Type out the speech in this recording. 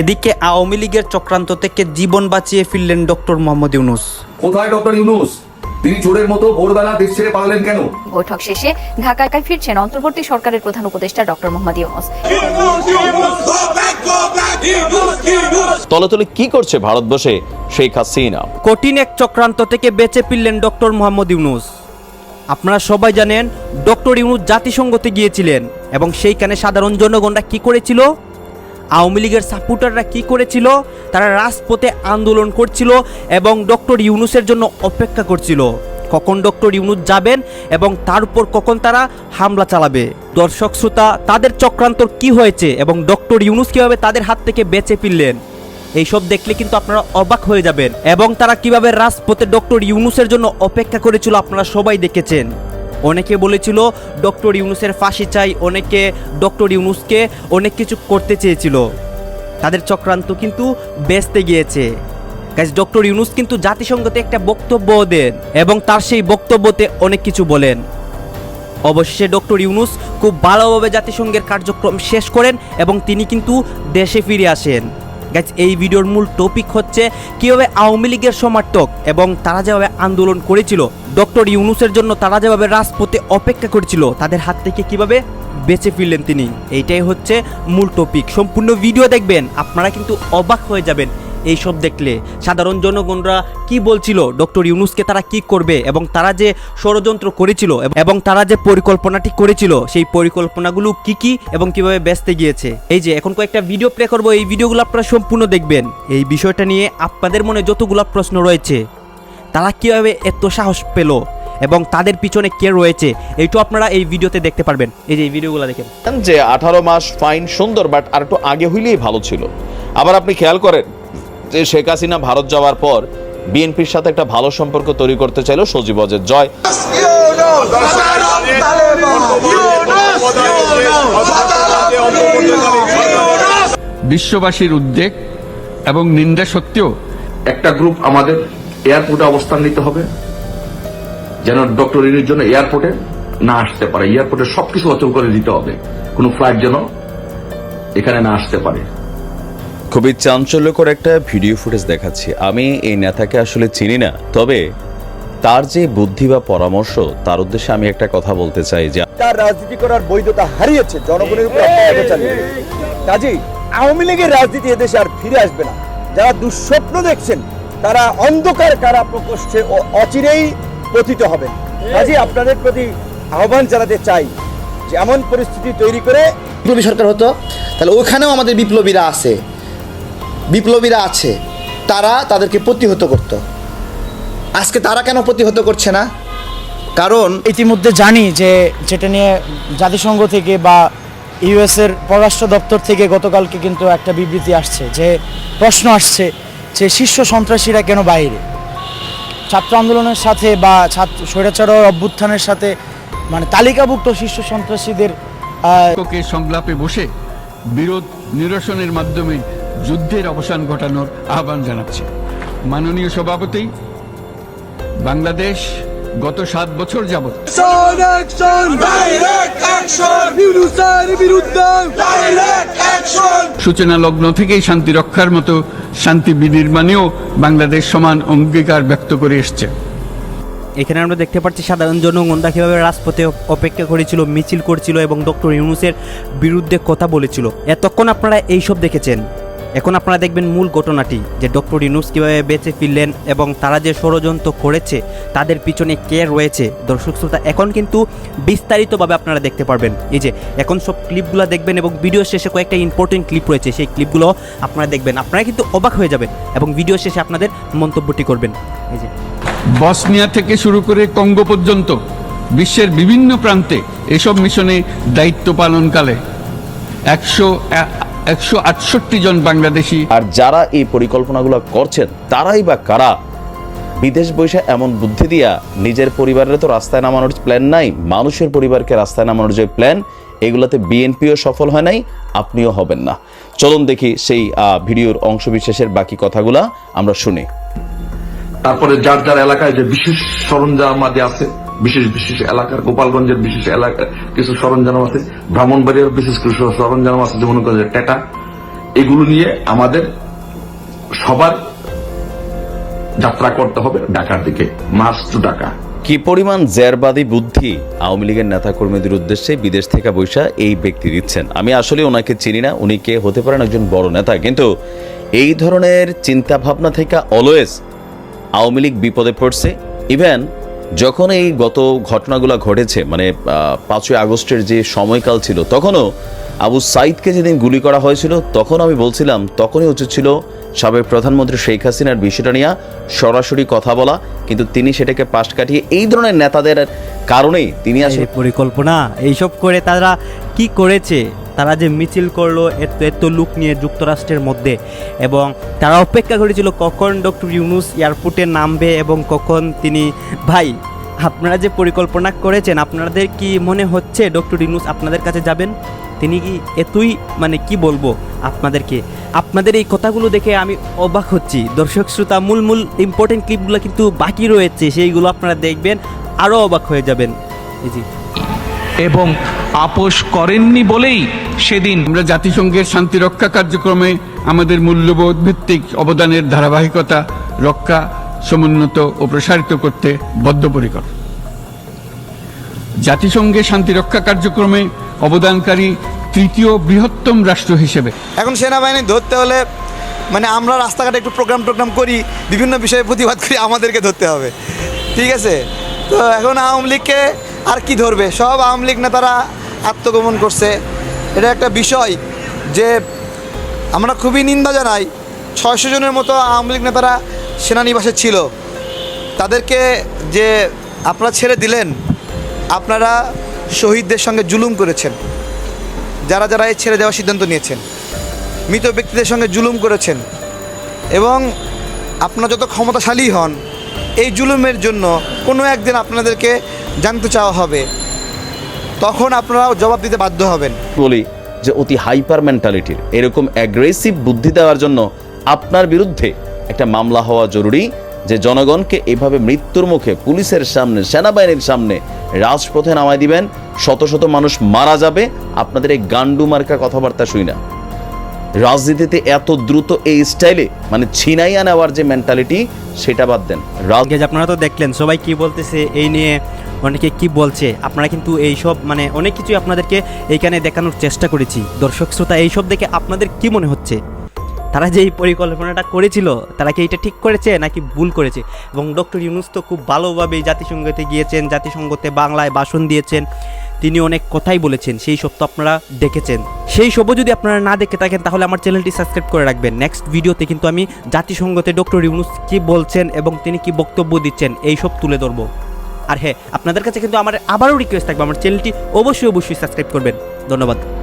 এদিকে আওয়ামী লীগের চক্রান্ত থেকে জীবন বাঁচিয়ে ফিরলেন ডক্টর মোহাম্মদ ইউনুস। কোথায় ডক্টর ইউনুস? তিনি চোরের মতো ভোরবেলা দেশ ছেড়ে পালালেন কেন? বৈঠক শেষে ঢাকায় ফিরছেন অন্তর্বর্তী সরকারের প্রধান উপদেষ্টা ডক্টর মোহাম্মদ ইউনুস। তলে তলে কি করছে ভারত বসে শেখ হাসিনা। কঠিন এক চক্রান্ত থেকে বেঁচে ফিরলেন ডক্টর মোহাম্মদ ইউনুস। আপনারা সবাই জানেন ডক্টর ইউনুস জাতিসংঘতে গিয়েছিলেন এবং সেইখানে সাধারণ জনগণরা কি করেছিল? আওয়ামী লীগের সাপোর্টাররা কি করেছিল? তারা রাজপথে আন্দোলন করছিল এবং ডক্টর ইউনুসের জন্য অপেক্ষা করছিল। কখন ডক্টর ইউনুস যাবেন এবং তার উপর কখন তারা হামলা চালাবে? দর্শক, শ্রোতা, তাদের চক্রান্তর কি হয়েছে এবং ডক্টর ইউনুস কীভাবে তাদের হাত থেকে বেঁচে ফিরলেন? এইসব দেখলে কিন্তু আপনারা অবাক হয়ে যাবেন। এবং তারা কীভাবে রাজপথে ডক্টর ইউনুসের জন্য অপেক্ষা করেছিল আপনারা সবাই দেখেছেন। অনেকে বলেছিল ডক্টর ইউনুসের ফাঁসি চাই, অনেকে ডক্টর ইউনুসকে অনেক কিছু করতে চেয়েছিল। তাদের চক্রান্ত কিন্তু বেচতে গিয়েছে। গাইজ ডক্টর ইউনুস কিন্তু জাতিসংঘতে একটা বক্তব্য দেন এবং তার সেই বক্তব্যতে অনেক কিছু বলেন। অবশেষে ডক্টর ইউনুস খুব ভালোভাবে জাতিসংঘের কার্যক্রম শেষ করেন এবং তিনি কিন্তু দেশে ফিরে আসেন। গাইজ এই ভিডিওর মূল টপিক হচ্ছে কীভাবে আওয়ামী লীগের সমর্থক এবং তারা যেভাবে আন্দোলন করেছিল ডক্টর ইউনুসের জন্য তারা যেভাবে রাজপথে অপেক্ষা করেছিল, তাদের হাত থেকে কীভাবে বেঁচে ফিরলেন তিনি? এইটাই হচ্ছে মূল টপিক সম্পূর্ণ ভিডিও দেখবেন, আপনারা কিন্তু অবাক হয়ে যাবেন। এইসব দেখলে সাধারণ জনগণরা কি বলছিল? ডক্টর ইউনুসকে তারা কি করবে? এবং তারা যে ষড়যন্ত্র করেছিল এবং তারা যে পরিকল্পনাটি করেছিল, সেই পরিকল্পনাগুলো কি কি এবং কীভাবে ব্যস্তে গিয়েছে? এই যে এখন কয়েকটা ভিডিও প্লে করব, এই ভিডিওগুলো আপনারা সম্পূর্ণ দেখবেন। এই বিষয়টা নিয়ে আপনাদের মনে যতগুলো প্রশ্ন রয়েছে, তারা কীভাবে এত সাহস পেল এবং তাদের পিছনে কে রয়েছে, এইটু আপনারা এই ভিডিওতে দেখতে পারবেন। এই যে এই ভিডিওগুলো দেখেন। যে আঠারো মাস ফাইন সুন্দর বাট আর একটু আগে হইলেই ভালো ছিল। আবার আপনি খেয়াল করেন যে শেখ হাসিনা ভারত যাওয়ার পর বিএনপির সাথে একটা ভালো সম্পর্ক তৈরি করতে চাইলো সজীব অজের জয়। বিশ্ববাসীর উদ্বেগ এবং নিন্দা সত্ত্বেও একটা গ্রুপ আমাদের এয়ারপোর্টে অবস্থান নিতে হবে যেন ডক্টর ইউনুর জন্য এয়ারপোর্টে না আসতে পারে। এয়ারপোর্টে সবকিছু অচল করে দিতে হবে। কোনো ফ্লাইট যেন এখানে না আসতে পারে। খুবই চাঞ্চল্যকর একটা ভিডিও ফুটেজ দেখাচ্ছি। আমি এই নেতাকে আসলে চিনি না তবে তার যে বুদ্ধি বা পরামর্শ তার উদ্দেশ্যে আমি একটা কথা বলতে চাই যে তার রাজনীতি করার বৈধতা হারিয়েছে জনগণের উপর কাজেই আওয়ামী লীগের রাজনীতি এদেশে আর ফিরে আসবে না। যারা দুঃস্বপ্ন দেখছেন তারা অন্ধকার কারা প্রকোষ্ঠে ও- অচিরেই পতিত হবেন। কাজেই আপনাদের প্রতি আহ্বান জানাতে চাই যে এমন পরিস্থিতি তৈরি করে বিপ্লবী সরকার হতো তাহলে ওখানেও আমাদের বিপ্লবীরা আছে। বিপ্লবীরা আছে তারা তাদেরকে প্রতিহত করত। আজকে তারা কেন প্রতিহত করছে না? কারণ ইতিমধ্যে জানি যে যেটা নিয়ে জাতিসংঘ থেকে বা ইউএস এর পররাষ্ট্র দপ্তর থেকে গতকালকে কিন্তু একটা বিবৃতি আসছে যে প্রশ্ন আসছে যে শীর্ষ সন্ত্রাসীরা কেন বাইরে? ছাত্র আন্দোলনের সাথে বা ছাত্র স্বৈরাচার অভ্যুত্থানের সাথে মানে তালিকাভুক্ত শীর্ষ সন্ত্রাসীদের সংলাপে বসে বিরোধ নিরসনের মাধ্যমে যুদ্ধের অবসান ঘটানোর আহ্বান জানাচ্ছে। মাননীয় সভাপতি বাংলাদেশ গত সাত বছর যাবৎ সূচনা লগ্ন থেকেই শান্তি রক্ষার মতো শান্তি বিনির্মাণেও বাংলাদেশ সমান অঙ্গীকার ব্যক্ত করে এসছে। এখানে আমরা দেখতে পাচ্ছি সাধারণ জনগণরা কীভাবে রাজপথে অপেক্ষা করেছিল মিছিল করছিল এবং ডক্টর ইউনুসের বিরুদ্ধে কথা বলেছিল। এতক্ষণ আপনারা এইসব দেখেছেন। এখন আপনারা দেখবেন মূল ঘটনাটি, যে ডক্টর ইউনুস কীভাবে বেঁচে ফিরলেন এবং তারা যে ষড়যন্ত্র করেছে, তাদের পিছনে কে রয়েছে? দর্শক শ্রোতা, এখন কিন্তু বিস্তারিতভাবে আপনারা দেখতে পারবেন। এই যে, এখন সব ক্লিপগুলো দেখবেন এবং ভিডিও শেষে কয়েকটা ইম্পর্টেন্ট ক্লিপ রয়েছে। সেই ক্লিপগুলো আপনারা দেখবেন। আপনারা কিন্তু অবাক হয়ে যাবেন এবং ভিডিও শেষে আপনাদের মন্তব্যটি করবেন। এই যে। বসনিয়া থেকে শুরু করে কঙ্গো পর্যন্ত বিশ্বের বিভিন্ন প্রান্তে এসব মিশনে দায়িত্ব পালনকালে একশো একশো আটষট্টি জন বাংলাদেশি। আর যারা এই পরিকল্পনাগুলো করছেন তারাই বা কারা? বিদেশ বৈশা এমন বুদ্ধি দিয়া নিজের পরিবারের তো রাস্তায় নামানোর প্ল্যান নাই মানুষের পরিবারকে রাস্তায় নামানোর যে প্ল্যান এগুলোতে বিএনপিও সফল হয় নাই আপনিও হবেন না। চলুন দেখি সেই ভিডিওর অংশ বিশেষের বাকি কথাগুলা আমরা শুনি। তারপরে যার যার এলাকায় যে বিশেষ সরঞ্জাম আদি আছে বিশেষ বিশেষ এলাকার, গোপালগঞ্জের বিশেষ এলাকা কিছু সরঞ্জাম আছে, ব্রাহ্মণবাড়িয়ার বিশেষ কিছু সরঞ্জাম আছে, যেমন টেটা। এগুলো নিয়ে আমাদের সবার যাত্রা করতে হবে ঢাকার দিকে, মার্চ টু ঢাকা। কি পরিমাণ জেরবাদী বুদ্ধি আওয়ামী লীগের নেতাকর্মীদের উদ্দেশ্যে বিদেশ থেকে বৈশা এই ব্যক্তি দিচ্ছেন? আমি আসলে ওনাকে চিনি না, উনি কে হতে পারেন একজন বড় নেতা, কিন্তু এই ধরনের চিন্তা ভাবনা থেকে অলওয়েজ আওয়ামী লীগ বিপদে পড়ছে। ইভেন যখন এই গত ঘটনাগুলো ঘটেছে মানে পাঁচই আগস্টের যে সময়কাল ছিল তখনও আবু সাইদকে যেদিন গুলি করা হয়েছিল তখন আমি বলছিলাম তখনই উচিত ছিল সাবেক প্রধানমন্ত্রী শেখ হাসিনার বিষয়টা নিয়ে সরাসরি কথা বলা। কিন্তু তিনি সেটাকে পাশ কাটিয়ে এই ধরনের নেতাদের কারণেই তিনি আসলে পরিকল্পনা এইসব করে তারা কি করেছে? তারা যে মিছিল করল এত এত লুক নিয়ে যুক্তরাষ্ট্রের মধ্যে। এবং তারা অপেক্ষা করেছিল কখন ডক্টর ইউনুস এয়ারপোর্টে নামবে এবং কখন তিনি ভাই আপনারা যে পরিকল্পনা করেছেন আপনাদের কি মনে হচ্ছে ডক্টর ইউনুস আপনাদের কাছে যাবেন? তিনি কি এতই মানে কি বলব আপনাদেরকে? আপনাদের এই কথাগুলো দেখে আমি অবাক হচ্ছি। দর্শক শ্রোতা মূল মূল ইম্পর্টেন্ট ক্লিপগুলো কিন্তু বাকি রয়েছে সেইগুলো আপনারা দেখবেন আরও অবাক হয়ে যাবেন। জি এবং আপোষ করেননি বলেই সেদিন আমরা জাতিসংঘের শান্তি রক্ষা কার্যক্রমে আমাদের মূল্যবোধ ভিত্তিক অবদানের ধারাবাহিকতা রক্ষা সমুন্নত ও প্রসারিত করতে বদ্ধপরিকর। জাতিসংঘের শান্তি রক্ষা কার্যক্রমে অবদানকারী তৃতীয় বৃহত্তম রাষ্ট্র হিসেবে। এখন সেনাবাহিনী ধরতে হলে মানে আমরা রাস্তাঘাটে একটু প্রোগ্রাম টোগ্রাম করি, বিভিন্ন বিষয়ে প্রতিবাদ করি, আমাদেরকে ধরতে হবে। ঠিক আছে? তো এখন আওয়ামী লীগকে আর কি ধরবে? সব আওয়ামী লীগ নেতারা আত্মগোপন করছে। এটা একটা বিষয় যে আমরা খুবই নিন্দা জানাই। ছয়শো জনের মতো আওয়ামী লীগ নেতারা সেনানিবাসে ছিল। তাদেরকে যে আপনারা ছেড়ে দিলেন, আপনারা শহীদদের সঙ্গে জুলুম করেছেন। যারা যারা এই ছেড়ে দেওয়ার সিদ্ধান্ত নিয়েছেন, মৃত ব্যক্তিদের সঙ্গে জুলুম করেছেন এবং আপনারা যত ক্ষমতাশালী হন, এই জুলুমের জন্য কোনো একদিন আপনাদেরকে জানতে চাওয়া হবে। তখন আপনারা জবাব দিতে বাধ্য হবেন। বলি যে অতি হাইপার মেন্টালিটির, এরকম অ্যাগ্রেসিভ বুদ্ধি দেওয়ার জন্য আপনার বিরুদ্ধে একটা মামলা হওয়া জরুরি। যে জনগণকে এভাবে মৃত্যুর মুখে পুলিশের সামনে, সেনাবাহিনীর সামনে রাজপথে নামায় দিবেন, শত শত মানুষ মারা যাবে, আপনাদের এই গান্ডু মার্কা কথাবার্তা শুই না। রাজনীতিতে এত দ্রুত এই স্টাইলে মানে ছিনাইয়া নেওয়ার যে মেন্টালিটি সেটা বাদ দেন। আপনারা তো দেখলেন, সবাই কি বলতেছে, এই নিয়ে অনেকে কি বলছে, আপনারা কিন্তু এই সব মানে অনেক কিছুই আপনাদেরকে এইখানে দেখানোর চেষ্টা করেছি। দর্শক, শ্রোতা, এইসব দেখে আপনাদের কি মনে হচ্ছে? তারা যে এই পরিকল্পনাটা করেছিল, তারা কি এটা ঠিক করেছে নাকি ভুল করেছে? এবং ডক্টর ইউনুস তো খুব ভালোভাবে জাতিসংঘতে গিয়েছেন, জাতিসংঘতে বাংলায় ভাষণ দিয়েছেন, তিনি অনেক কথাই বলেছেন, সেই সব তো আপনারা দেখেছেন। সেই সবও যদি আপনারা না দেখে থাকেন, তাহলে আমার চ্যানেলটি সাবস্ক্রাইব করে রাখবেন। নেক্সট ভিডিওতে কিন্তু আমি জাতিসংঘতে ডক্টর ইউনুস কি বলছেন এবং তিনি কি বক্তব্য দিচ্ছেন, এই সব তুলে ধরবো। আর হ্যাঁ আপনাদের কাছে কিন্তু আমার আবারও রিকোয়েস্ট থাকবে, আমার চ্যানেলটি অবশ্যই অবশ্যই সাবস্ক্রাইব করবেন। ধন্যবাদ।